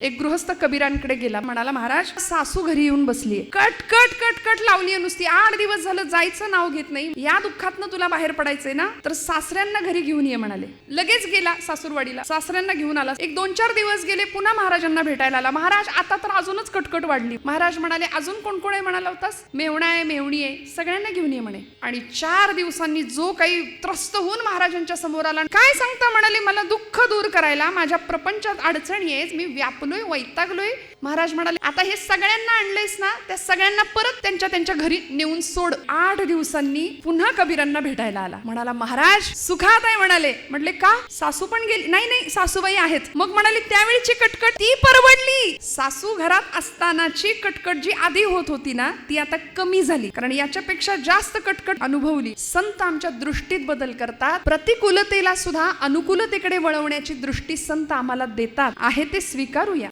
एक गृहस्थ कबीरांकडे गेला म्हणाला महाराज सासू घरी येऊन बसलीये कट कट कट कट लावली नुसती. आठ दिवस झालं जायचं नाव घेत नाही. या दुःखातनं तुला बाहेर पडायचंय ना? तर सासऱ्यांना घरी घेऊन ये म्हणाले. लगेच गेला सासूरवाडीला. सासऱ्यांना घेऊन आला. एक दोन चार दिवस गेले पुन्हा महाराजांना भेटायला आला. महाराज आता तर अजूनच कटकट वाढली. महाराज म्हणाले अजून कोण कोण आहे? म्हणाला होतास. मेवणा आहे मेवणी आहे. सगळ्यांना घेऊन ये म्हणे. आणि चार दिवसांनी जो काही त्रस्त होऊन महाराजांच्या समोर आला. काय सांगता म्हणाले मला दुःख दूर करायला माझ्या प्रपंचात अडचणी आहेत. मी व्यापलोय वैतागलोय. महाराज म्हणाले आता हे सगळ्यांना आणलंयस ना त्या सगळ्यांना परत त्यांच्या त्यांच्या घरी नेऊन सोड. आठ दिवसांनी पुन्हा कबीरांना भेटायला आला. म्हणाला महाराज सुखात आहे म्हणाले. म्हटले का? सासू पण गेली? नाही नाही सासूबाई आहेत. मग म्हणाले त्यावेळीची कटकट ती परवडली सासू घरात असतानाची कटकट जी आधी होत होती ना ती आता कमी झाली. कारण याच्यापेक्षा जास्त कटकट अनुभवली. संत आमच्या दृष्टीत बदल करतात. प्रतिकूलतेला सुद्धा अनुकूलतेकडे वळवण्याची दृष्टी संत आम्हाला देतात. आहे ते स्वीकारूया.